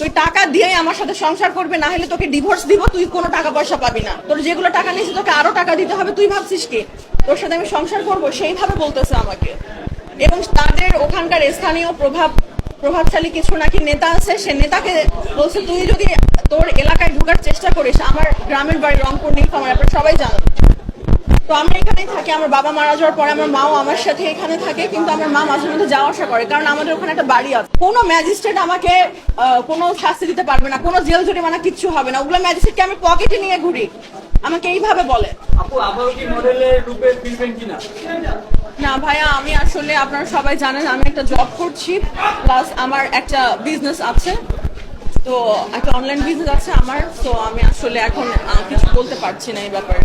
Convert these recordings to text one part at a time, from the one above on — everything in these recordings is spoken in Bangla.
তুই টাকা দিয়েই আমার সাথে সংসার করবে, না হলে তোকে ডিভোর্স দিব, তুই কোনো টাকা পয়সা পাবি না। তোর যেগুলো টাকা নিয়েছি তোকে আরও টাকা দিতে হবে, তুই ভাবছিস কি? তোর সাথে আমি সংসার করব, সেইভাবে বলতেছে আমাকে। এবং তাদের ওখানকার স্থানীয় প্রভাব, প্রভাবশালী কিছু নাকি নেতা আছে, সে নেতাকে বলছে, তুই যদি তোর এলাকায় ঢোকার চেষ্টা করিস, আমার গ্রামের বাড়ি রংপুর, নীলফামারী, আপনারা সবাই জানেন। তো আমি এখানেই থাকি আমার বাবা মারা যাওয়ার পরে আমার মাও আমার সাথে এখানে থাকে কিন্তু আমার মা মাঝে মধ্যে যাওয়া আসা করে কারণ আমাদের ওখানে একটা বাড়ি আছে। কোনো ম্যাজিস্ট্রেট আমাকে কোনো শাস্তি দিতে পারবে না কোনো জেল জরিমানা কিচ্ছু হবে না ওগুলো ম্যাজিস্ট্রেটকে আমি পকেটে নিয়ে ঘুরি আমাকে এইভাবে বলে। না ভাইয়া আমি আসলে আপনারা সবাই জানেন আমি একটা জব করছি প্লাস আমার একটা বিজনেস আছে তো একটা অনলাইন বিজনেস আছে আমার তো আমি আসলে এখন কিছু বলতে পারছি না এই ব্যাপারে।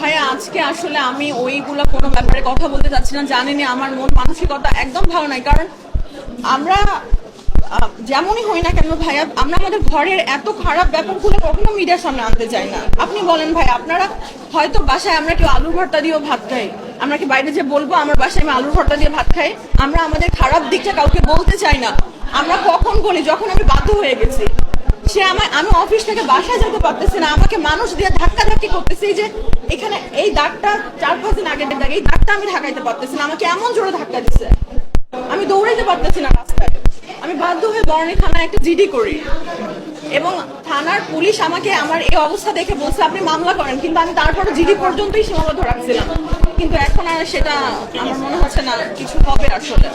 ভাইয়া, আজকে আসলে আমি ওইগুলো কোনো ব্যাপারে কথা বলতে চাচ্ছি না। জানিনি আমার মন মানসিকতা একদম ভালো নাই। কারণ আমরা যেমনই হই না কেন ভাইয়া, আমরা আমাদের ঘরের এত খারাপ ব্যাপারগুলো কখনো মিডিয়ার সামনে আনতে চাই না। আপনি বলেন ভাই, আপনারা হয়তো বাসায় আমরা কেউ আলু ভর্তা দিয়েও ভাত খাই। আমরা কি বাইরে যে বলব, আমার বাসায় আমি আলুর ভর্তা দিয়ে ভাত খাই? আমরা আমাদের খারাপ দিকটা কাউকে বলতে চাই না। আমরা কখন বলি? যখন আমি বাধ্য হয়ে গেছি। সে আমার আমি অফিস থেকে বাসায় যেতে পারতেছি না। আমাকে মানুষ দিয়ে ধাক্কা ধাক্কি করতেছে যে, এখানে এই দাগটা চার, পাঁচ দিন আগের দাগ, এই দাগটা আমি ঢাকাইতে পারতেছি না। আমাকে এমন জোরে ধাক্কা দিচ্ছে আমি দৌড়াইতে পারতেছি না রাস্তায়। আমি বাধ্য হয়ে বরণী থানায় একটা জিডি করি। এবং থানার পুলিশ আমাকে আমার এই অবস্থা দেখে বলছে, আপনি মামলা করেন। কিন্তু আমি তারপরে জিডি পর্যন্তই সীমাবদ্ধ রাখছিলাম। কিন্তু এখন আর সেটা আমার মনে হচ্ছে না, কিছু হবে আসলে।